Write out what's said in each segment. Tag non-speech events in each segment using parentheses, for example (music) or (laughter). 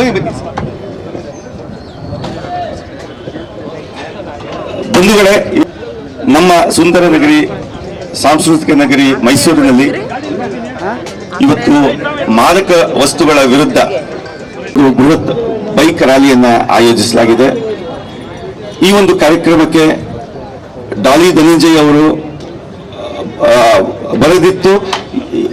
ಬನ್ನಿ ಬಂಧುಗಳೇ, ನಮ್ಮ ಸುಂದರ ನಗರಿ, ಸಾಂಸ್ಕೃತಿಕ ನಗರಿ ಮೈಸೂರಿನಲ್ಲಿ ಇವತ್ತು ಮಾದಕ ವಸ್ತುಗಳ ವಿರುದ್ಧ ಬೃಹತ್ ಬೈಕ್ ರ್ಯಾಲಿಯನ್ನ ಆಯೋಜಿಸಲಾಗಿದೆ. ಈ ಒಂದು ಕಾರ್ಯಕ್ರಮಕ್ಕೆ ಡಾಲಿ ಧನಂಜಯ್ ಅವರು ಬರೆದಿತ್ತು.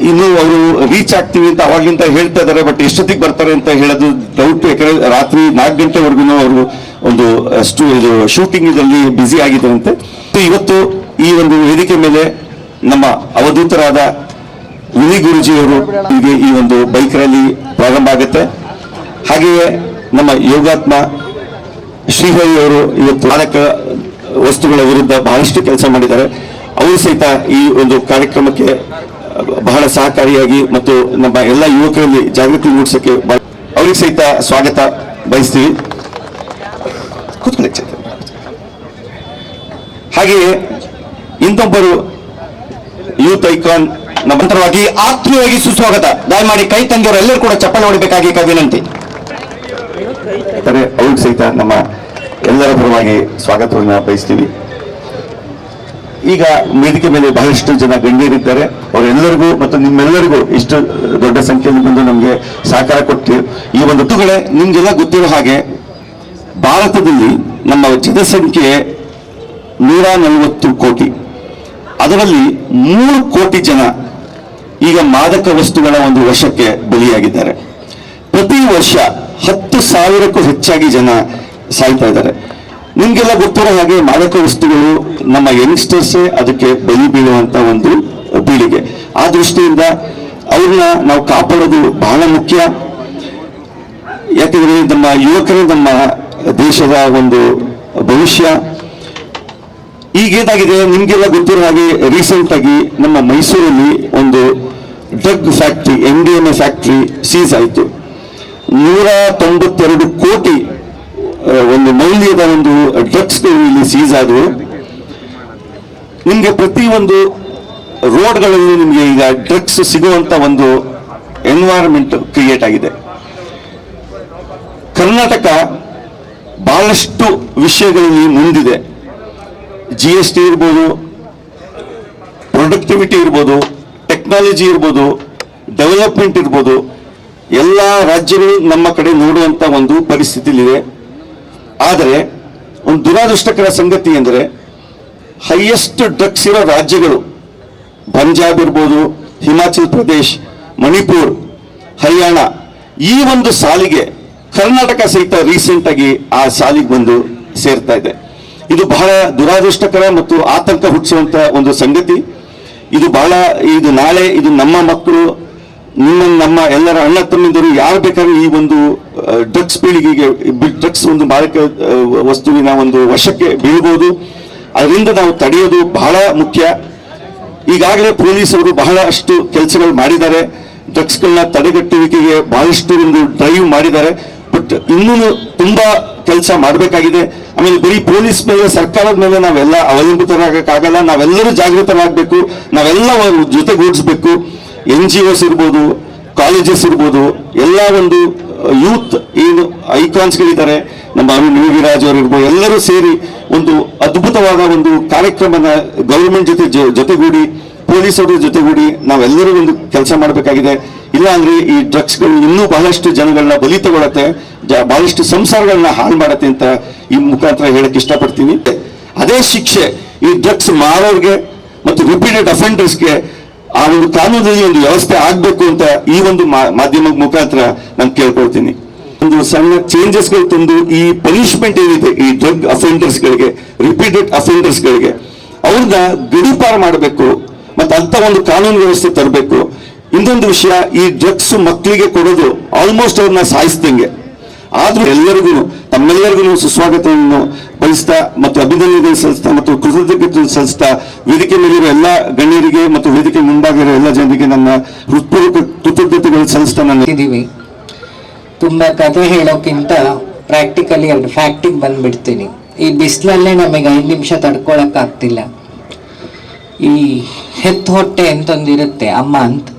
ಇನ್ನು ಅವರು ರೀಚ್ ಆಗ್ತೀವಿ ಅಂತ ಅವಾಗಿಂತ ಹೇಳ್ತಾ ಇದ್ದಾರೆ ಬಟ್ ಎಷ್ಟೊತ್ತಿಗೆ ಬರ್ತಾರೆ ಅಂತ ಹೇಳೋದು ಡೌಟ್ ಯಾಕಂದ್ರೆ ರಾತ್ರಿ ನಾಲ್ಕು ಗಂಟೆವರೆಗೂ ಅವರು ಒಂದು ಅಷ್ಟು ಇದು ಶೂಟಿಂಗ್ ಇದರಲ್ಲಿ ಬ್ಯುಸಿ ಆಗಿದ್ದರಂತೆ. ಇವತ್ತು ಈ ಒಂದು ವೇದಿಕೆ ಮೇಲೆ ನಮ್ಮ ಅವಧೂತರಾದ ವಿನಿ ಗುರುಜಿಯವರು ಹೀಗೆ ಈ ಒಂದು ಬೈಕ್ ರ್ಯಾಲಿ ಪ್ರಾರಂಭ ಆಗುತ್ತೆ. ಹಾಗೆಯೇ ನಮ್ಮ ಯೋಗಾತ್ಮ ಶ್ರೀಹರಿಯವರು ಇವತ್ತು ಮಾದಕ ವಸ್ತುಗಳ ವಿರುದ್ಧ ಬಹಳಷ್ಟು ಕೆಲಸ ಮಾಡಿದ್ದಾರೆ. ಅವರು ಸಹಿತ ಈ ಒಂದು ಕಾರ್ಯಕ್ರಮಕ್ಕೆ ಬಹಳ ಸಹಕಾರಿಯಾಗಿ ಮತ್ತು ನಮ್ಮ ಎಲ್ಲ ಯುವಕರಲ್ಲಿ ಜಾಗೃತಿ ಮೂಡಿಸಕ್ಕೆ ಅವರಿಗೆ ಸಹಿತ ಸ್ವಾಗತ ಬಯಸ್ತೀವಿ. ಹಾಗೆಯೇ ಇನ್ನೊಬ್ಬರು ಯೂತ್ ಐಕಾನ್ ನಮಂತರವಾಗಿ ಆತ್ಮೀಯವಾಗಿ ಸುಸ್ವಾಗತ. ದಯಮಾಡಿ ಕೈ ತಂಗಿಯವರು ಎಲ್ಲರೂ ಕೂಡ ಚಪ್ಪಾಳೆ ಹೊಡಿಬೇಕಾಗಿ ವಿನಂತಿ ಅವ್ರಿಗೆ ಸಹಿತ ನಮ್ಮ ಎಲ್ಲರ ಪರವಾಗಿ ಸ್ವಾಗತವನ್ನು ಬಯಸ್ತೀವಿ. ಈಗ ವೇದಿಕೆ ಮೇಲೆ ಬಹಳಷ್ಟು ಜನ ಗಣ್ಯರಿದ್ದಾರೆ. ಅವರೆಲ್ಲರಿಗೂ ಮತ್ತು ನಿಮ್ಮೆಲ್ಲರಿಗೂ ಇಷ್ಟು ದೊಡ್ಡ ಸಂಖ್ಯೆಯಲ್ಲಿ ಬಂದು ನಮಗೆ ಸಹಕಾರ ಕೊಟ್ಟು ಈ ಒಂದು ಋತುಗಳೇ ನಿಮಗೆಲ್ಲ ಗೊತ್ತಿರೋ ಹಾಗೆ ಭಾರತದಲ್ಲಿ ನಮ್ಮ ಜನಸಂಖ್ಯೆ ನೂರ ನಲವತ್ತು ಕೋಟಿ. ಅದರಲ್ಲಿ ಮೂರು ಕೋಟಿ ಜನ ಈಗ ಮಾದಕ ವಸ್ತುಗಳ ಒಂದು ವಶಕ್ಕೆ ಬಲಿಯಾಗಿದ್ದಾರೆ. ಪ್ರತಿ ವರ್ಷ ಹತ್ತು ಸಾವಿರಕ್ಕೂ ಹೆಚ್ಚಾಗಿ ಜನ ಸಾಯ್ತಾ ಇದ್ದಾರೆ. ನಿಮ್ಗೆಲ್ಲ ಗೊತ್ತಿರೋ ಹಾಗೆ ಮಾದಕ ವಸ್ತುಗಳು ನಮ್ಮ ಯಂಗ್ಸ್ಟರ್ಸೇ ಅದಕ್ಕೆ ಬಲಿ ಬೀಳುವಂತ ಒಂದು ಪೀಳಿಗೆ ಆ ದೃಷ್ಟಿಯಿಂದ ಅವ್ರನ್ನ ನಾವು ಕಾಪಾಡೋದು ಬಹಳ ಮುಖ್ಯ. ಯಾಕಂದ್ರೆ ನಮ್ಮ ಯುವಕರೇ ನಮ್ಮ ದೇಶದ ಒಂದು ಭವಿಷ್ಯ. ಈಗೇನಾಗಿದೆ ನಿಮ್ಗೆಲ್ಲ ಗೊತ್ತಿರೋ ಹಾಗೆ ರೀಸೆಂಟ್ ಆಗಿ ನಮ್ಮ ಮೈಸೂರಲ್ಲಿ ಒಂದು drug factory M D M A factory seize ಆಯಿತು. ನೂರ ತೊಂಬತ್ತೆರಡು ಕೋಟಿ ಒಂದು ಮೌಲ್ಯದ ಒಂದು ಡ್ರಗ್ಸ್ ಇಲ್ಲಿ ಸೀಸ್ ಆದವು. ನಿಮಗೆ ಪ್ರತಿ ಒಂದು ರೋಡ್ಗಳಲ್ಲಿ ನಿಮಗೆ ಈಗ ಡ್ರಗ್ಸ್ ಸಿಗುವಂತ ಒಂದು ಎನ್ವೈರನ್ಮೆಂಟ್ ಕ್ರಿಯೇಟ್ ಆಗಿದೆ. ಕರ್ನಾಟಕ ಬಹಳಷ್ಟು ವಿಷಯಗಳಲ್ಲಿ ಮುಂದಿದೆ. ಜಿ ಎಸ್ ಟಿ ಇರ್ಬೋದು ಪ್ರೊಡಕ್ಟಿವಿಟಿ ಇರ್ಬೋದು ಟೆಕ್ನಾಲಜಿ ಇರ್ಬೋದು ಡೆವಲಪ್ಮೆಂಟ್ ಇರ್ಬೋದು, ಎಲ್ಲ ರಾಜ್ಯಗಳು ನಮ್ಮ ಕಡೆ ನೋಡುವಂತ ಒಂದು ಪರಿಸ್ಥಿತಿಲಿದೆ. ಆದರೆ, ಒಂದು ದುರಾದೃಷ್ಟಕರ ಸಂಗತಿ ಎಂದರೆ ಹೈಯೆಸ್ಟ್ ಡ್ರಗ್ಸ್ ಇರೋ ರಾಜ್ಯಗಳು, ಪಂಜಾಬ್ ಇರ್ಬೋದು, ಹಿಮಾಚಲ್ ಪ್ರದೇಶ್, ಮಣಿಪುರ್, ಹರಿಯಾಣ, ಈ ಒಂದು ಸಾಲಿಗೆ ಕರ್ನಾಟಕ ಸಹಿತ ರೀಸೆಂಟ್ ಆಗಿ ಆ ಸಾಲಿಗೆ ಬಂದು ಸೇರ್ತಾ ಇದೆ. ಇದು ಬಹಳ ದುರಾದೃಷ್ಟಕರ ಮತ್ತು ಆತಂಕ ಹುಟ್ಟಿಸುವಂತ ಒಂದು ಸಂಗತಿ. ಇದು ಬಹಳ, ಇದು ನಾಳೆ, ಇದು ನಮ್ಮ ಮಕ್ಕಳು ನಿಮ್ಮ, ನಮ್ಮ ಎಲ್ಲರ ಅಣ್ಣ ತಮ್ಮಿಂದರು ಯಾರು ಬೇಕಾದ್ರೂ ಈ ಒಂದು ಡ್ರಗ್ಸ್ ಪೀಳಿಗೆಗೆ ಡ್ರಗ್ಸ್ ಒಂದು ಮಾರಕ ವಸ್ತುವಿನ ಒಂದು ವಶಕ್ಕೆ ಬೀಳ್ಬೋದು. ಅದರಿಂದ ನಾವು ತಡೆಯೋದು ಬಹಳ ಮುಖ್ಯ. ಈಗಾಗಲೇ ಪೊಲೀಸರು ಬಹಳಷ್ಟು ಕೆಲಸಗಳು ಮಾಡಿದ್ದಾರೆ. ಡ್ರಗ್ಸ್ಗಳನ್ನ ತಡೆಗಟ್ಟುವಿಕೆಗೆ ಬಹಳಷ್ಟು ಒಂದು ಡ್ರೈವ್ ಮಾಡಿದ್ದಾರೆ. ಬಟ್ ಇನ್ನೂ ತುಂಬಾ ಕೆಲಸ ಮಾಡಬೇಕಾಗಿದೆ. ಆಮೇಲೆ ಬರೀ ಪೊಲೀಸ್ ಮೇಲೆ, ಸರ್ಕಾರದ ಮೇಲೆ ನಾವೆಲ್ಲ ಅವಲಂಬಿತರಾಗಕ್ಕಾಗಲ್ಲ. ನಾವೆಲ್ಲರೂ ಜಾಗೃತರಾಗಬೇಕು. ನಾವೆಲ್ಲ ಜೊತೆಗೂಡಿಸ್ಬೇಕು. ಎನ್ ಜಿ ಒಸ್ ಇರ್ಬೋದು ಕಾಲೇಜಸ್ ಇರ್ಬೋದು, ಎಲ್ಲ ಒಂದು ಯೂತ್ ಏನು ಐಕಾನ್ಸ್ಗಳಿದ್ದಾರೆ ನಮ್ಮ ಅರುಣ್ ಯೋಗಿರಾಜ್ ಅವರು ಇರ್ಬೋದು, ಎಲ್ಲರೂ ಸೇರಿ ಒಂದು ಅದ್ಭುತವಾದ ಒಂದು ಕಾರ್ಯಕ್ರಮನ ಗೌರ್ಮೆಂಟ್ ಜೊತೆ ಜೊತೆಗೂಡಿ ಪೊಲೀಸರ ಜೊತೆಗೂಡಿ ನಾವೆಲ್ಲರೂ ಒಂದು ಕೆಲಸ ಮಾಡಬೇಕಾಗಿದೆ. ಇಲ್ಲ ಅಂದ್ರೆ ಈ ಡ್ರಗ್ಸ್ಗಳು ಇನ್ನೂ ಬಹಳಷ್ಟು ಜನಗಳನ್ನ ಬಲಿ ತಗೊಳತ್ತೆ ಬಹಳಷ್ಟು ಸಂಸಾರಗಳನ್ನ ಹಾಳು ಮಾಡತ್ತೆ ಅಂತ ಈ ಮುಖಾಂತರ ಹೇಳಕ್ ಇಷ್ಟಪಡ್ತೀನಿ. ಅದೇ ಶಿಕ್ಷೆ ಈ ಡ್ರಗ್ಸ್ ಮಾರೋರ್ಗೆ ಮತ್ತು ರಿಪೀಟೆಡ್ ಅಫೆಂಡರ್ಸ್ಗೆ ಆ ಒಂದು ಕಾನೂನಲ್ಲಿ ಒಂದು ವ್ಯವಸ್ಥೆ ಆಗ್ಬೇಕು ಅಂತ ಈ ಒಂದು ಮಾ- ಮಾಧ್ಯಮ ಮುಖಾಂತರ ನಾನು ಕೇಳ್ಕೊಳ್ತೀನಿ. ಒಂದು ಸಣ್ಣ ಚೇಂಜಸ್ಗಳು ತಂದು ಈ ಪನಿಷ್ಮೆಂಟ್ ಏನಿದೆ, ಈ ಡ್ರಗ್ ಅಫೆಂಡರ್ಸ್ ಗಳಿಗೆ ರಿಪೀಟೆಡ್ ಅಫೆಂಡರ್ಸ್ ಗಳಿಗೆ ಅವ್ರನ್ನ ಗಡಿಪಾರು ಮಾಡಬೇಕು, ಮತ್ತೆ ಅಂತ ಒಂದು ಕಾನೂನು ವ್ಯವಸ್ಥೆ ತರಬೇಕು. ಇನ್ನೊಂದು ವಿಷಯ, ಈ ಡ್ರಗ್ಸ್ ಮಕ್ಕಳಿಗೆ ಕೊಡೋದು ಆಲ್ಮೋಸ್ಟ್ ಅವ್ರನ್ನ ಸಾಯಿಸ್ದಂಗೆ. ಆದ್ರೂ ಎಲ್ಲರಿಗೂ ತಮ್ಮೆಲ್ಲರಿಗೂ ಸುಸ್ವಾಗತವನ್ನು ಬಯಸ್ತಾ ಮತ್ತು ಅಭಿನಂದನೆ ಸಲ್ಲಿಸ್ತಾ ಮತ್ತು ಕೃತಜ್ಞತೆ ಸಲ್ಲಿಸ್ತಾ ವೇದಿಕೆ ಮೇಲಿರೋ ಎಲ್ಲ ಗಣ್ಯರಿಗೆ ಮತ್ತು ವೇದಿಕೆ ಮುಂದಾಗಿರುವ ಎಲ್ಲ ಜನರಿಗೆ ನನ್ನ ಹೃತ್ಪೂರ್ವಕ ಕೃತಜ್ಞತೆಗಳು ಸಲ್ಲಿಸ್ತಾ ನಾನು ಇದ್ದೀವಿ. ತುಂಬ ಕಥೆ ಹೇಳೋಕ್ಕಿಂತ ಪ್ರಾಕ್ಟಿಕಲಿ ಎರಡು ಫ್ಯಾಕ್ಟಿಗೆ ಬಂದ್ಬಿಡ್ತೀನಿ. ಈ ಬಿಸಿಲಲ್ಲೇ ನಮಗೆ ಐದು ನಿಮಿಷ ತಡ್ಕೊಳಕ್ಕಾಗ್ತಿಲ್ಲ. ಈ ಹೆತ್ತು ಹೊಟ್ಟೆ ಅಂತಂದಿರುತ್ತೆ ಅಮ್ಮ ಅಂತ.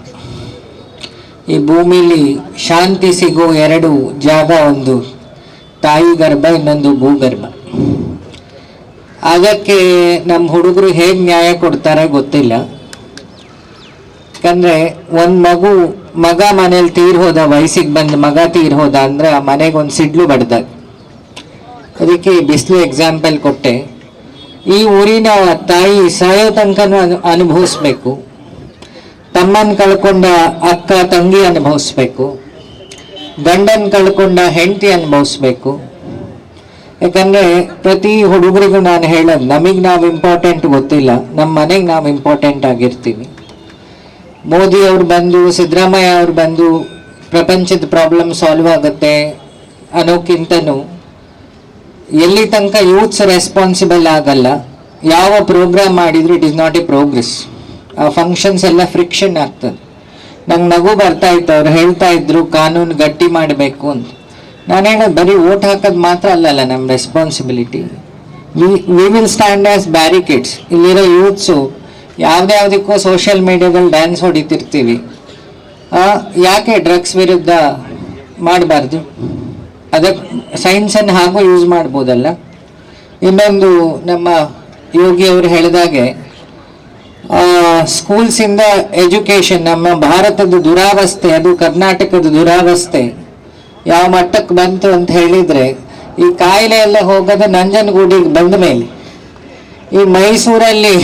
ಈ ಭೂಮಿಲಿ ಶಾಂತಿ ಸಿಗೋ ಎರಡು ಜಾಗ ಒಂದು, ತಾಯಿ ಗರ್ಭ, ಇನ್ನೊಂದು ಭೂಗರ್ಭ. ಅದಕ್ಕೆ ನಮ್ಮ ಹುಡುಗರು ಹೇಗೆ ನ್ಯಾಯ ಕೊಡ್ತಾರೆ ಗೊತ್ತಿಲ್ಲ. ಯಾಕಂದರೆ ಒಂದು ಮಗು, ಮಗ ಮನೇಲಿ ತೀರ್ ಹೋದ, ವಯಸ್ಸಿಗೆ ಬಂದ ಮಗ ತೀರ್ ಹೋದ ಅಂದ್ರೆ ಆ ಮನೆಗೆ ಒಂದು ಸಿಡ್ಲು ಬಡ್ದ ಅದಕ್ಕೆ ಬಿಸಿಲು ಎಕ್ಸಾಂಪಲ್ ಕೊಟ್ಟೆ. ಈ ಊರಿನ ತಾಯಿ ಸಾಯೋ ತನಕನೂ ಅನು, ಅನುಭವಿಸ್ಬೇಕು. ತಮ್ಮನ್ ಕಳ್ಕೊಂಡ ಅಕ್ಕ ತಂಗಿ ಅನುಭವಿಸ್ಬೇಕು. ಗಂಡನ್ ಕಳ್ಕೊಂಡ ಹೆಂಡತಿ ಅನುಭವಿಸ್ಬೇಕು. ಯಾಕಂದ್ರೆ ಪ್ರತಿ ಹುಡುಗರಿಗೂ ನಾನು ಹೇಳೋದು, ನಮಗೆ ನಾವು ಇಂಪಾರ್ಟೆಂಟ್ ಗೊತ್ತಿಲ್ಲ ನಮ್ಮ ಮನೆಗೆ ನಾವು ಇಂಪಾರ್ಟೆಂಟ್ ಆಗಿರ್ತೀವಿ. ಮೋದಿ ಅವರು ಬಂದು, ಸಿದ್ದರಾಮಯ್ಯ ಅವ್ರು ಬಂದು ಪ್ರಪಂಚದ ಪ್ರಾಬ್ಲಮ್ ಸಾಲ್ವ್ ಆಗುತ್ತೆ ಅನ್ನೋಕ್ಕಿಂತನೂ ಎಲ್ಲಿ ತನಕ ಯೂತ್ಸ್ ರೆಸ್ಪಾನ್ಸಿಬಲ್ ಆಗಲ್ಲ, ಯಾವ ಪ್ರೋಗ್ರಾಮ್ ಮಾಡಿದ್ರು it is not a progress functions ಎಲ್ಲ ಫ್ರಿಕ್ಷನ್ ಆಗ್ತದೆ. ನಂಗೆ ನಗು ಬರ್ತಾ ಇತ್ತು, ಅವ್ರು ಹೇಳ್ತಾ ಇದ್ರು, ಕಾನೂನು ಗಟ್ಟಿ ಮಾಡಬೇಕು ಅಂತ. ನಾನು ಹೇಳೋದು ಬರೀ ಓಟ್ ಹಾಕೋದು ಮಾತ್ರ ಅಲ್ಲಲ್ಲ ನಮ್ಮ responsibility we will stand as barricades ಇಲ್ಲಿರೋ ಯೂತ್ಸು ಯಾವ್ದ್ಯಾವ್ದಕ್ಕೂ ಸೋಷಿಯಲ್ ಮೀಡಿಯಾದಲ್ಲಿ ಡ್ಯಾನ್ಸ್ ಹೊಡಿತಿರ್ತೀವಿ. ಯಾಕೆ ಡ್ರಗ್ಸ್ ವಿರುದ್ಧ ಮಾಡಬಾರ್ದು? ಅದಕ್ಕೆ ಸೈನ್ಸನ್ನು ಹಾಗೂ ಯೂಸ್ ಮಾಡ್ಬೋದಲ್ಲ? ಇನ್ನೊಂದು ನಮ್ಮ ಯೋಗಿ ಅವರು ಹೇಳಿದಾಗೆ ಸ್ಕೂಲ್ಸಿಂದ ಎಜುಕೇಶನ್ ನಮ್ಮ ಭಾರತದ ದುರಾವಸ್ಥೆ, ಅದು ಕರ್ನಾಟಕದ ದುರಾವಸ್ಥೆ, ಯಾವ ಮಟ್ಟಕ್ಕೆ ಬಂತು ಅಂತ ಹೇಳಿದ್ರೆ, ಈ ಕಾಯಿಲೆ ಎಲ್ಲ ಹೋಗೋದು ನಂಜನಗೂಡಿಗೆ ಬಂದ ಮೇಲೆ, ಈ ಮೈಸೂರಲ್ಲಿ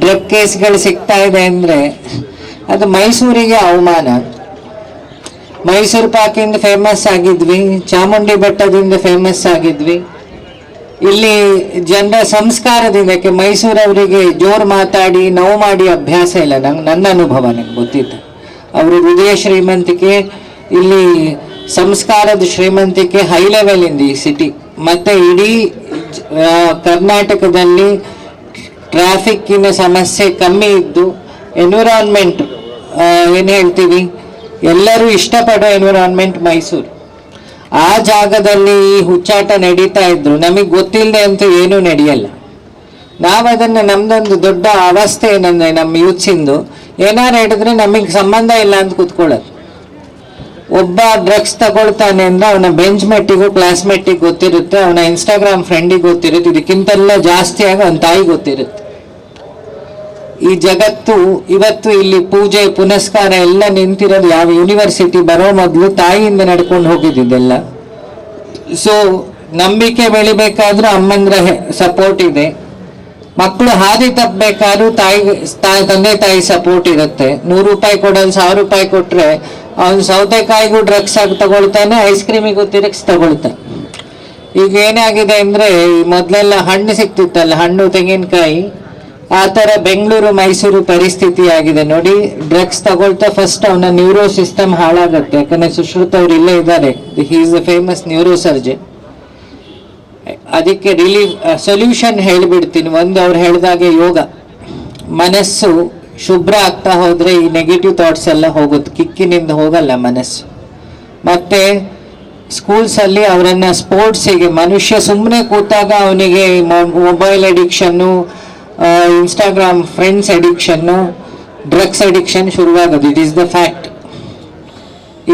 ಡ್ರಗ್ ಕೇಸ್ಗಳು ಸಿಗ್ತಾ ಇದೆ ಅಂದರೆ, ಅದು ಮೈಸೂರಿಗೆ ಅವಮಾನ. ಮೈಸೂರು ಪಾಕಿಂದ ಫೇಮಸ್ ಆಗಿದ್ವಿ, ಚಾಮುಂಡಿ ಬೆಟ್ಟದಿಂದ ಫೇಮಸ್ ಆಗಿದ್ವಿ. ಇಲ್ಲಿ ಜನರ ಸಂಸ್ಕಾರದಿಂದ ಮೈಸೂರವರಿಗೆ ಜೋರು ಮಾತಾಡಿ, ನೋವು ಮಾಡಿ ಅಭ್ಯಾಸ ಇಲ್ಲ. ನಂಗೆ, ನನ್ನ ಅನುಭವ ನಂಗೆ ಗೊತ್ತಿತ್ತು. ಅವರು ಹೃದಯ ಶ್ರೀಮಂತಿಕೆ, ಇಲ್ಲಿ ಸಂಸ್ಕಾರದ ಶ್ರೀಮಂತಿಕೆ ಹೈ ಲೆವೆಲ್ ಇಂದ ಈ ಸಿಟಿ ಮತ್ತೆ ಇಡೀ ಕರ್ನಾಟಕದಲ್ಲಿ ಟ್ರಾಫಿಕ್ಕಿನ ಸಮಸ್ಯೆ ಕಮ್ಮಿ ಇದ್ದು ಎನ್ವಿರಾನ್ಮೆಂಟ್ ಏನು ಹೇಳ್ತೀವಿ? ಎಲ್ಲರೂ ಇಷ್ಟಪಡೋ ಎನ್ವಿರಾನ್ಮೆಂಟ್ ಮೈಸೂರು. ಆ ಜಾಗದಲ್ಲಿ ಈ ಹುಚ್ಚಾಟ ನಡೀತಾ ಇದ್ರು. ನಮಗೆ ಗೊತ್ತಿಲ್ಲದೆ ಅಂತೂ ಏನೂ ನಡೆಯಲ್ಲ. ನಾವು ನಮ್ದೊಂದು ದೊಡ್ಡ ಅವಸ್ಥೆ ಏನಂದ್ರೆ ನಮ್ಮ ಯೂತ್ಸಿಂದು. ಏನಾರು ಹೇಳಿದ್ರೆ ನಮಗೆ ಸಂಬಂಧ ಇಲ್ಲ ಅಂತ ಕೂತ್ಕೊಳ್ಳೋದು. ಒಬ್ಬ ಡ್ರಗ್ಸ್ ತಗೊಳ್ತಾನೆ ಅಂದ್ರೆ ಅವನ ಬೆಂಚ್ ಮೆಟ್ಟಿಗೂ ಕ್ಲಾಸ್ಮೆಟ್ಟಿಗೆ ಗೊತ್ತಿರುತ್ತೆ, ಅವನ ಇನ್ಸ್ಟಾಗ್ರಾಮ್ ಫ್ರೆಂಡಿಗೆ ಗೊತ್ತಿರುತ್ತೆ, ಇದಕ್ಕಿಂತೆಲ್ಲ ಜಾಸ್ತಿಯಾಗಿ ಅವನ ತಾಯಿ ಗೊತ್ತಿರುತ್ತೆ. ಈ ಜಗತ್ತು ಇವತ್ತು ಇಲ್ಲಿ ಪೂಜೆ, ಪುನಸ್ಕಾರ ಎಲ್ಲ ನಿಂತಿರೋದು ಯಾವ ಯೂನಿವರ್ಸಿಟಿ ಬರೋ ಮೊದಲು ತಾಯಿಯಿಂದ ನಡ್ಕೊಂಡು ಹೋಗಿದ್ದಿದ್ದೆಲ್ಲ. ಸೊ ನಂಬಿಕೆ ಬೆಳಿಬೇಕಾದ್ರೂ ಅಮ್ಮಂದ್ರ ಸಪೋರ್ಟ್ ಇದೆ. ಮಕ್ಕಳು ಹಾದಿ ತಪ್ಪಬೇಕಾದ್ರೂ ತಾಯಿ ತಾಯಿ ತಂದೆ ತಾಯಿ ಸಪೋರ್ಟ್ ಇರುತ್ತೆ. ನೂರು ರೂಪಾಯಿ ಕೊಡೋದು ಸಾವಿರ ರೂಪಾಯಿ ಕೊಟ್ಟರೆ ಅವ್ನು ಸೌತೆಕಾಯಿಗೂ ಡ್ರಗ್ಸ್ ಆಗಿ ತಗೊಳ್ತಾನೆ ಐಸ್ ಕ್ರೀಮಿಗೂ ತಿರುಗಿಸಿ ತಗೊಳ್ತಾನೆ. ಈಗ ಏನಾಗಿದೆ ಅಂದ್ರೆ ಮೊದಲೆಲ್ಲ ಹಣ್ಣು ಸಿಕ್ತಿತ್ತಲ್ಲ, ಹಣ್ಣು ತೆಂಗಿನಕಾಯಿ. ಆ ತರ ಬೆಂಗಳೂರು ಮೈಸೂರು ಪರಿಸ್ಥಿತಿ ಆಗಿದೆ ನೋಡಿ. ಡ್ರಗ್ಸ್ ತಗೊಳ್ತಾ ಫಸ್ಟ್ ಅವನ ನ್ಯೂರೋ ಸಿಸ್ಟಮ್ ಹಾಳಾಗುತ್ತೆ. ಯಾಕಂದ್ರೆ ಸುಶ್ರುತ್ ಅವ್ರು ಇಲ್ಲೇ ಇದ್ದಾರೆ. He is a famous neuro surgeon ಅದಕ್ಕೆ ರಿಲೀಫ್ ಸೊಲ್ಯೂಷನ್ ಹೇಳಿಬಿಡ್ತೀನಿ. ಒಂದು ಅವ್ರು ಹೇಳಿದಾಗೆ ಯೋಗ. ಮನಸ್ಸು ಶುಭ್ರ ಆಗ್ತಾ ಹೋದ್ರೆ ಈ ನೆಗೆಟಿವ್ ಥಾಟ್ಸ್ ಎಲ್ಲ ಹೋಗುತ್ತೆ. ಕಿಕ್ಕಿನಿಂದ ಹೋಗಲ್ಲ ಮನಸ್ಸು. ಮತ್ತೆ ಸ್ಕೂಲ್ಸಲ್ಲಿ ಅವರನ್ನ ಸ್ಪೋರ್ಟ್ಸಿಗೆ ಮನುಷ್ಯ ಸುಮ್ಮನೆ ಕೂತಾಗ ಅವನಿಗೆ mobile addiction Instagram friends addiction drugs addiction ಶುರುವಾಗೋದು. It is the fact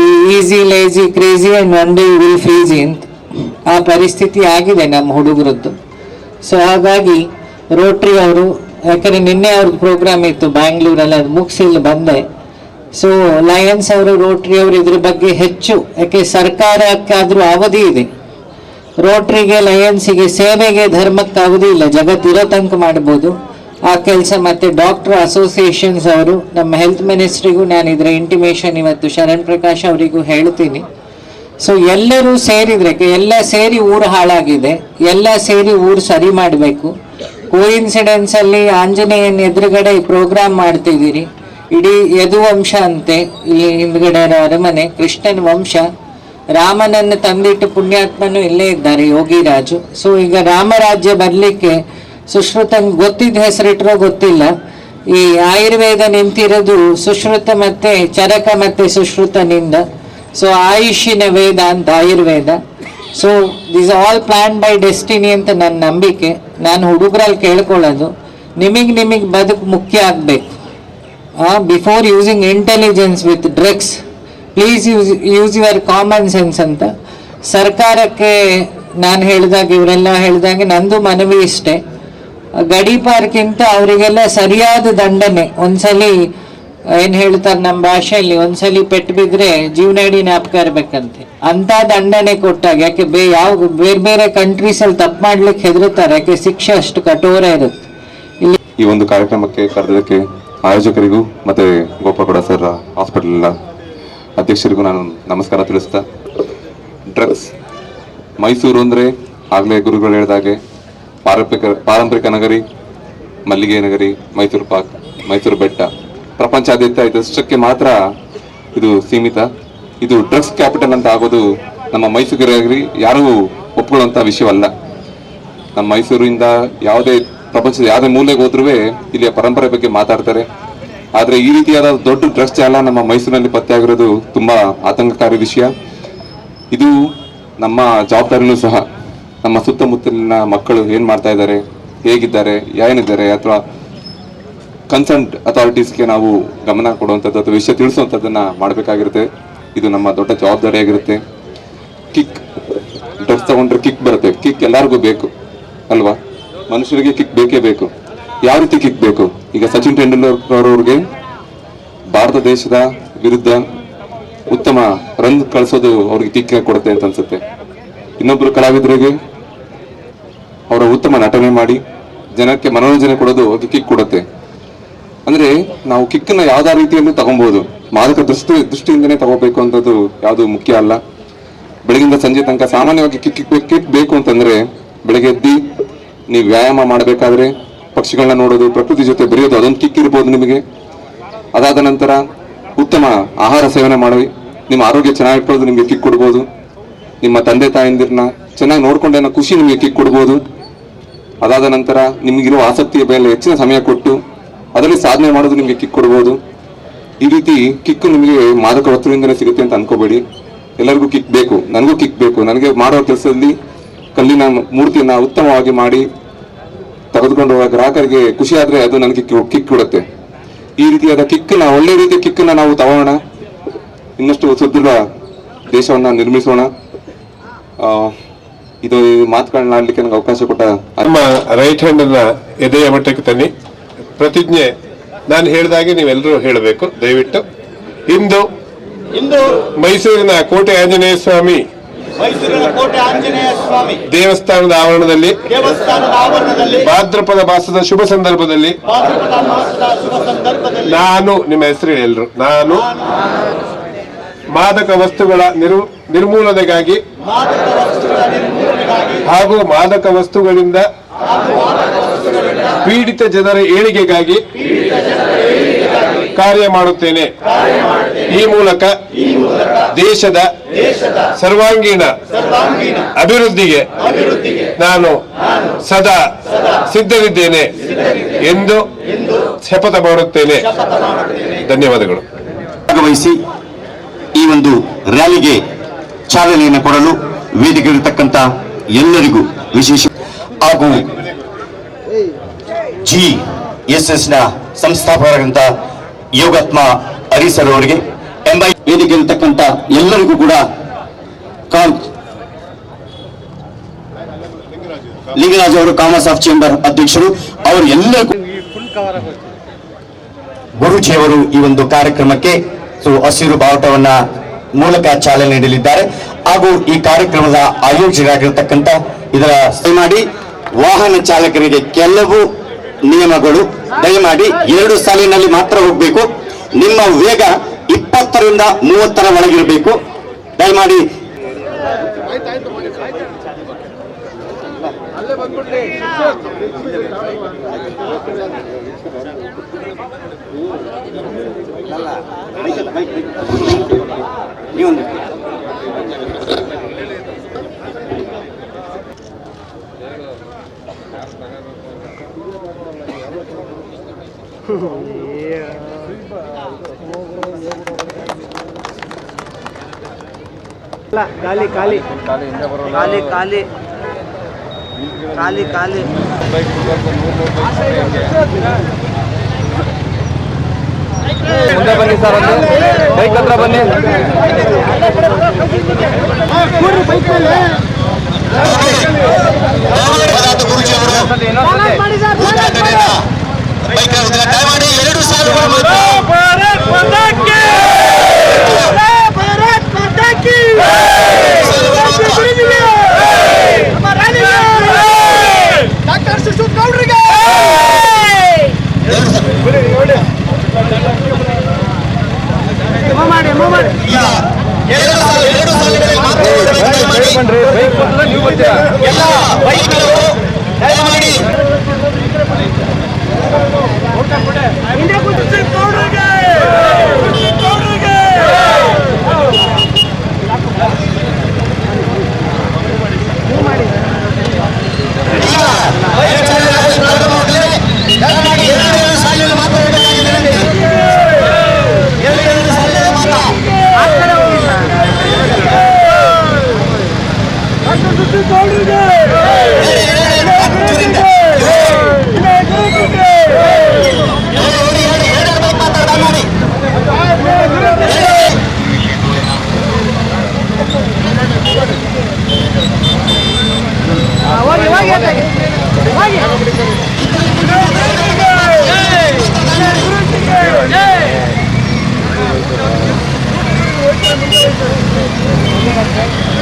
ಈ easy lazy crazy and one day will freeze ಅಂತ ಆ ಪರಿಸ್ಥಿತಿ ಆಗಿದೆ ನಮ್ಮ ಹುಡುಗರದ್ದು. ಸೊ ಹಾಗಾಗಿ ರೋಟ್ರಿ ಅವರು, ಯಾಕಂದರೆ ನಿನ್ನೆ ಅವ್ರದ್ದು ಪ್ರೋಗ್ರಾಮ್ ಇತ್ತು ಬ್ಯಾಂಗ್ಳೂರಲ್ಲಿ ಅದು ಮುಗಿಸಿ ಬಂದೆ. ಸೊ ಲಯನ್ಸ್ ಅವರು ರೋಟ್ರಿ ಅವರು ಇದ್ರ ಬಗ್ಗೆ ಹೆಚ್ಚು, ಯಾಕೆ ಸರ್ಕಾರಕ್ಕಾದರೂ ಅವಧಿ ಇದೆ. ರೋಟ್ರಿಗೆ, ಲಯನ್ಸಿಗೆ, ಸೇವೆಗೆ ಧರ್ಮಕ್ಕೆ ಇಲ್ಲ. ಜಗತ್ತಿರೋ ತನಕ ಮಾಡ್ಬೋದು. ಆ ಕೆಲಸ ಮತ್ತೆ ಡಾಕ್ಟರ್, ಅಸೋಸಿಯೇಷನ್ಸ್ ಅವರು, ನಮ್ಮ ಹೆಲ್ತ್ ಮಿನಿಸ್ಟ್ರಿಗೂ ನಾನು ಇದರ ಇಂಟಿಮೇಷನ್ ಇವತ್ತು ಶರಣ್ ಪ್ರಕಾಶ್ ಅವರಿಗೂ ಹೇಳ್ತೀನಿ. ಸೊ, ಎಲ್ಲರೂ ಸೇರಿದ್ರೆ, ಎಲ್ಲ ಸೇರಿ ಊರು ಹಾಳಾಗಿದೆ. ಎಲ್ಲ ಸೇರಿ ಊರು ಸರಿ ಮಾಡಬೇಕು. ಕೋಇನ್ಸಿಡೆನ್ಸ್ ಅಲ್ಲಿ ಆಂಜನೇಯನ್ ಎದುರುಗಡೆ ಪ್ರೋಗ್ರಾಮ್ ಮಾಡ್ತಿದ್ದೀರಿ. ಇಡೀ ಯದುವಂಶ ಅಂತೆ, ಈ ಹಿಂದ್ಗಡೆ ಇರೋ ಅರಮನೆ, ಕೃಷ್ಣನ ವಂಶ. ರಾಮನನ್ನು ತಂದಿಟ್ಟು ಪುಣ್ಯಾತ್ಮನು ಇಲ್ಲೇ ಇದ್ದಾರೆ ಯೋಗಿರಾಜು ಸೊ ಈಗ ರಾಮರಾಜ್ಯ ಬರಲಿಕ್ಕೆ ಸುಶ್ರುತಂಗ್ ಗೊತ್ತಿದ್ದ ಹೆಸರಿಟ್ಟರೋ ಗೊತ್ತಿಲ್ಲ. ಈ ಆಯುರ್ವೇದ ನಿಂತಿರೋದು ಸುಶ್ರುತ ಮತ್ತೆ ಚರಕ ಮತ್ತೆ ಸುಶ್ರುತನಿಂದ. ಸೊ ಆಯುಷಿನ ವೇದ ಅಂತ Ayurveda. So this all plan by destiny ಅಂತ ನನ್ನ ನಂಬಿಕೆ. ನಾನು ಹುಡುಗರಲ್ಲಿ ಕೇಳ್ಕೊಳ್ಳೋದು. ನಿಮಗೆ ನಿಮಗೆ ಬದುಕು ಮುಖ್ಯ ಆಗಬೇಕು. Before using intelligence with drugs please use use your common sense ಅಂತ. ಸರ್ಕಾರಕ್ಕೆ ನಾನು ಹೇಳಿದಾಗ, ಇವರೆಲ್ಲ ಹೇಳಿದಾಗೆ ನಂದು ಮನವಿ ಇಷ್ಟೇ. ಪಾರ್ಕಿಂತ ಅವರಿಗೆಲ್ಲ ಸರಿಯಾದ ದಂಡನೆ. ಒಂದ್ಸಲಿ ಏನು ಹೇಳ್ತಾರೆ ನಮ್ಮ ಭಾಷೆಯಲ್ಲಿ, ಒಂದ್ಸಲಿ ಪೆಟ್ಟು ಬಿದ್ದರೆ ಜೀವನಾಡಿ ಜ್ಞಾಪಕ ಇರಬೇಕಂತೆ. ಅಂತ ದಂಡನೆ ಕೊಟ್ಟಾಗ, ಯಾಕೆ ಬೇ, ಯಾವ, ಬೇರೆ ಬೇರೆ ಕಂಟ್ರೀಸಲ್ಲಿ ತಪ್ಪು ಮಾಡ್ಲಿಕ್ಕೆ ಹೆದರುತ್ತಾರೆ. ಯಾಕೆ ಶಿಕ್ಷೆ ಅಷ್ಟು ಕಠೋರ ಇರುತ್ತೆ. ಇಲ್ಲಿ ಈ ಒಂದು ಕಾರ್ಯಕ್ರಮಕ್ಕೆ ಕರೆದಕ್ಕೆ ಆಯೋಜಕರಿಗೂ ಮತ್ತೆ ಗೋಪಾಗೌಡ ಸರ್ ಹಾಸ್ಪಿಟಲ್ ಅಧ್ಯಕ್ಷರಿಗೂ ನಾನು ನಮಸ್ಕಾರ ತಿಳಿಸ್ತಾ. ಡ್ರಗ್ಸ್ ಮೈಸೂರು ಅಂದರೆ ಆಗಲೇ ಗುರುಗಳು ಹೇಳಿದಾಗೆ ಪಾರಂಪರಿಕ ಪಾರಂಪರಿಕ ನಗರಿ, ಮಲ್ಲಿಗೆ ನಗರಿ, ಮೈಸೂರು ಪಾಕ್, ಮೈಸೂರು ಬೆಟ್ಟ. ಪ್ರಪಂಚಾದ್ಯಂತ ಇದಷ್ಟಕ್ಕೆ ಮಾತ್ರ ಇದು ಸೀಮಿತ. ಇದು ಡ್ರಗ್ಸ್ ಕ್ಯಾಪಿಟಲ್ ಅಂತ ಆಗೋದು ನಮ್ಮ ಮೈಸೂರಿಗರಿ ಯಾರೂ ಒಪ್ಕೊಳ್ಳುವಂಥ ವಿಷಯವಲ್ಲ. ನಮ್ಮ ಮೈಸೂರಿಂದ ಯಾವುದೇ ಪ್ರಪಂಚದ ಯಾವುದೇ ಮೂಲೆಗೆ ಹೋದ್ರೂ ಇಲ್ಲಿಯ ಪರಂಪರೆ ಬಗ್ಗೆ ಮಾತಾಡ್ತಾರೆ. ಆದ್ರೆ ಈ ರೀತಿಯಾದ ದೊಡ್ಡ ಡ್ರಗ್ಸ್ ಜಾಲ ನಮ್ಮ ಮೈಸೂರಿನಲ್ಲಿ ಪತ್ತೆ ಆಗಿರೋದು ತುಂಬಾ ಆತಂಕಕಾರಿ ವಿಷಯ. ಇದು ನಮ್ಮ ಜವಾಬ್ದಾರಿನೂ ಸಹ, ನಮ್ಮ ಸುತ್ತಮುತ್ತಲಿನ ಮಕ್ಕಳು ಏನು ಮಾಡ್ತಾ ಇದ್ದಾರೆ, ಹೇಗಿದ್ದಾರೆ, ಏನಿದ್ದಾರೆ ಅಥವಾ ಕನ್ಸರ್ನ್ಡ್ ಅಥಾರಿಟೀಸ್ಗೆ ನಾವು ಗಮನ ಕೊಡುವಂಥದ್ದು ಅಥವಾ ವಿಷಯ ತಿಳಿಸುವಂಥದ್ದನ್ನು ಮಾಡಬೇಕಾಗಿರುತ್ತೆ. ಇದು ನಮ್ಮ ದೊಡ್ಡ ಜವಾಬ್ದಾರಿಯಾಗಿರುತ್ತೆ ಕಿಕ್, ಡ್ರಗ್ಸ್ ತಗೊಂಡ್ರೆ ಕಿಕ್ ಬರುತ್ತೆ. ಕಿಕ್ ಎಲ್ಲರಿಗೂ ಬೇಕು, ಅಲ್ವಾ? ಮನುಷ್ಯರಿಗೆ ಕಿಕ್ ಬೇಕೇ ಬೇಕು. ಯಾವ ರೀತಿ ಕಿಕ್ ಬೇಕು? ಈಗ ಸಚಿನ್ ತೆಂಡೂಲ್ಕರ್ ಅವ್ರಿಗೆ ಭಾರತ ದೇಶದ ವಿರುದ್ಧ ಉತ್ತಮ ರನ್ ಕಳಿಸೋದು ಅವ್ರಿಗೆ ಕಿಕ್ ಕೊಡುತ್ತೆ ಅಂತ ಅನ್ಸುತ್ತೆ. ಇನ್ನೊಬ್ರು ಕಲಾವಿದರಿಗೆ ಅವರ ಉತ್ತಮ ನಟನೆ ಮಾಡಿ ಜನಕ್ಕೆ ಮನೋರಂಜನೆ ಕೊಡೋದು ಅವ್ರಿಗೆ ಕಿಕ್ ಕೊಡುತ್ತೆ. ಅಂದ್ರೆ ನಾವು ಕಿಕ್ಕನ್ನ ಯಾವ್ದ ರೀತಿಯಲ್ಲೂ ತಗೊಬಹುದು ಮಾದಕ ದೃಷ್ಟಿ, ದೃಷ್ಟಿಯಿಂದನೇ ತಗೋಬೇಕು ಅಂತದ್ದು ಯಾವುದು ಮುಖ್ಯ ಅಲ್ಲ. ಬೆಳಗಿಂದ ಸಂಜೆ ತನಕ ಸಾಮಾನ್ಯವಾಗಿ ಕಿಕ್ ಕಿಕ್ ಕಿಕ್ ಬೇಕು ಅಂತಂದ್ರೆ ಬೆಳಗ್ಗೆ ಎದ್ದಿ ನೀವು ವ್ಯಾಯಾಮ ಮಾಡಬೇಕಾದ್ರೆ ಪಕ್ಷಿಗಳನ್ನ ನೋಡೋದು, ಪ್ರಕೃತಿ ಜೊತೆ ಬೆರೆಯೋದು, ಅದೊಂದು ಕಿಕ್ಕಿರ್ಬೋದು ನಿಮಗೆ. ಅದಾದ ನಂತರ ಉತ್ತಮ ಆಹಾರ ಸೇವನೆ ಮಾಡಿ ನಿಮ್ಮ ಆರೋಗ್ಯ ಚೆನ್ನಾಗಿಟ್ಕೊಳ್ಳೋದು ನಿಮಗೆ ಕಿಕ್ ಕೊಡ್ಬೋದು. ನಿಮ್ಮ ತಂದೆ ತಾಯಂದಿರನ್ನ ಚೆನ್ನಾಗಿ ನೋಡ್ಕೊಂಡೇನೋ ಖುಷಿ ನಿಮಗೆ ಕಿಕ್ ಕೊಡ್ಬೋದು. ಅದಾದ ನಂತರ ನಿಮಗಿರೋ ಆಸಕ್ತಿಯ ಮೇಲೆ ಹೆಚ್ಚಿನ ಸಮಯ ಕೊಟ್ಟು ಅದರಲ್ಲಿ ಸಾಧನೆ ಮಾಡೋದು ನಿಮಗೆ ಕಿಕ್ ಕೊಡ್ಬೋದು. ಈ ರೀತಿ ಕಿಕ್ಕು ನಿಮಗೆ ಮಾದಕ ವಸ್ತುವಿಂದನೇ ಸಿಗುತ್ತೆ ಅಂತ ಅನ್ಕೋಬೇಡಿ. ಎಲ್ಲರಿಗೂ ಕಿಕ್ ಬೇಕು, ನನಗೂ ಕಿಕ್ ಬೇಕು. ನನಗೆ ಮಾಡೋ ಕೆಲಸದಲ್ಲಿ ಕಲ್ಲಿನ ಮೂರ್ತಿಯನ್ನು ಉತ್ತಮವಾಗಿ ಮಾಡಿ ತೆಗೆದುಕೊಂಡು ಹೋಗುವ ಗ್ರಾಹಕರಿಗೆ ಖುಷಿ ಆದ್ರೆ ಅದು ನನಗೆ ಕಿಕ್ ಕೊಡುತ್ತೆ. ಈ ರೀತಿಯಾದ ಕಿಕ್ಕನ್ನ ಒಳ್ಳೆ ರೀತಿಯ ಕಿಕ್ಕನ್ನ ನಾವು ತಗೋಣ. ಇನ್ನಷ್ಟು ಸುದೃಢ ದೇಶವನ್ನ ನಿರ್ಮಿಸೋಣ. ಆ, ಇದು ಮಾತುಗಳನ್ನ ಆಡ್ಲಿಕ್ಕೆ ನನಗೆ ಅವಕಾಶ ಕೊಟ್ಟ ನಮ್ಮ ರೈಟ್ ಹ್ಯಾಂಡ್ ಅನ್ನ ಎದೆಯ ಮಟ್ಟಕ್ಕೆ ತನ್ನಿ. ಪ್ರತಿಜ್ಞೆ ನಾನು ಹೇಳಿದಾಗೆ ನೀವೆಲ್ಲರೂ ಹೇಳಬೇಕು. ದಯವಿಟ್ಟು. ಇಂದು ಇಂದು ಮೈಸೂರಿನ ಕೋಟೆ ಆಂಜನೇಯ ಸ್ವಾಮಿ ಕೋಟೆ ಆಂಜನೇಯ ಸ್ವಾಮಿ. ದೇವಸ್ಥಾನದ ಆವರಣದಲ್ಲಿ ದೇವಸ್ಥಾನದ ಆವರಣದಲ್ಲಿ ಭಾದ್ರಪದ ಮಾಸದ ಶುಭ ಸಂದರ್ಭದಲ್ಲಿ ಭಾದ್ರಪದ ಮಾಸದ ಶುಭ ಸಂದರ್ಭದಲ್ಲಿ ನಾನು ನಿಮ್ಮ ಹೆಸರು ಹೇಳಿ ಎಲ್ರು. ನಾನು ಮಾದಕ ವಸ್ತುಗಳ ನಿರ್ ನಿರ್ಮೂಲನೆಗಾಗಿ ಮಾದಕ ವಸ್ತುಗಳ ನಿರ್ಮೂಲನೆಗಾಗಿ ಹಾಗೂ ಮಾದಕ ವಸ್ತುಗಳಿಂದ ಪೀಡಿತ ಜನರ ಏಳಿಗೆಗಾಗಿ ಕಾರ್ಯ ಮಾಡುತ್ತೇನೆ. ಈ ಮೂಲಕ ದೇಶದ ಸರ್ವಾಂಗೀಣ ಸರ್ವಾಂಗೀಣ ಅಭಿವೃದ್ಧಿಗೆ ನಾನು ಸದಾ ಸಿದ್ಧವಿದ್ದೇನೆ ಎಂದು ಶಪಥ ಮಾಡುತ್ತೇನೆ. ಧನ್ಯವಾದಗಳು. ಭಾಗವಹಿಸಿ ಈ ಒಂದು ರ್ಯಾಲಿಗೆ ಚಾಲನೆಯನ್ನು ಕೊಡಲು ವೇದಿಕೆ ಇರತಕ್ಕಂತ ಎಲ್ಲರಿಗೂ ವಿಶೇಷ ಹಾಗೂ ಜಿ ಎಸ್ ಎಸ್ನ ಸಂಸ್ಥಾಪಕರಾದಂತ ಯೋಗಾತ್ಮ ಹರಿಸರ್ ಅವರಿಗೆ ಎಂಬ ವೇದಿಕೆ ಎಲ್ಲರಿಗೂ ಕೂಡ ಲಿಂಗರಾಜ್ ಅವರು, ಕಾಮರ್ಸ್ ಆಫ್ ಚೇಂಬರ್ ಅಧ್ಯಕ್ಷರು, ಅವರು ಎಲ್ಲರಿಗೂ ಗುರುಜಿಯವರು ಈ ಒಂದು ಕಾರ್ಯಕ್ರಮಕ್ಕೆ ಸೊ ಹಸಿರು ಬಾವುಟವನ್ನ ಮೂಲಕ ಚಾಲನೆ ನೀಡಲಿದ್ದಾರೆ. ಹಾಗೂ ಈ ಕಾರ್ಯಕ್ರಮದ ಆಯೋಜಕರಾಗಿರ್ತಕ್ಕಂಥ ಇದರ ಮಾಡಿ ವಾಹನ ಚಾಲಕರಿಗೆ ಕೆಲವು ನಿಯಮಗಳು. ದಯಮಾಡಿ ಎರಡು ಸಾಲಿನಲ್ಲಿ ಮಾತ್ರ ಹೋಗಬೇಕು. ನಿಮ್ಮ ವೇಗ ಇಪ್ಪತ್ತರಿಂದ ಮೂವತ್ತರ ಒಳಗಿರಬೇಕು. ದಯಮಾಡಿ. (laughs) ನೀವೊಂದು ಖಾಲಿ ಖಾಲಿ ಖಾಲಿ ಖಾಲಿ ಖಾಲಿ ಖಾಲಿ ಮುಂದೆ ಬನ್ನಿ ಸರ್ ಒಂದು. ಬೈಕ್ ಹತ್ರ ಬನ್ನಿ. ಗುರುಜಿ ಅವರು ಎರಡು ಸಾಲುಗಳ ಎರಡು ಸಾಲು. ಎರಡು ಸಾಲು ಎರಡು ಸಾಲುಗಳಿಗೆ ಮಾತ್ರ ಓಡಬೇಕು ದಯಮಾಡಿ ಬನ್ರಿ ಬೈಕ್ ಬದಲು ನೀವು ಬರ್ತೀರಾ ಎಲ್ಲ ಬೈಕ್ಗಳು ದಯಮಾಡಿ ಈಗ ಬೈಕ್ ಚಾಲನೆ ಪ್ರಾರಂಭವಾಗಲಿದೆ. ದಯಮಾಡಿ ಎರಡು ಎರಡು ಸಾಲಿನಲ್ಲಿ ಮಾತ್ರ ಹೋಗಬೇಕಾಗಿದೆ. ಎರಡು ಎರಡು ಸಾಲಿನಲ್ಲಿ ಮಾತ್ರ ಹೇಳಿ, ಹೇಳಿ, ಹೇಳಿ, ಹತ್ತರಿಂದ. ಹೇಳಿ, ಹೇಳಿ, ಹೇಳಿ, ಎರಡು ಬೈಕ್ ಮಾತ್ರ ದಯಮಾಡಿ. ಹೇಳಿ. ದಯಮಾಡಿ ಸಡನ್ ಆಗಿ ಬ್ರೇಕ್ ಹಾಕ್ಬೇಡಿ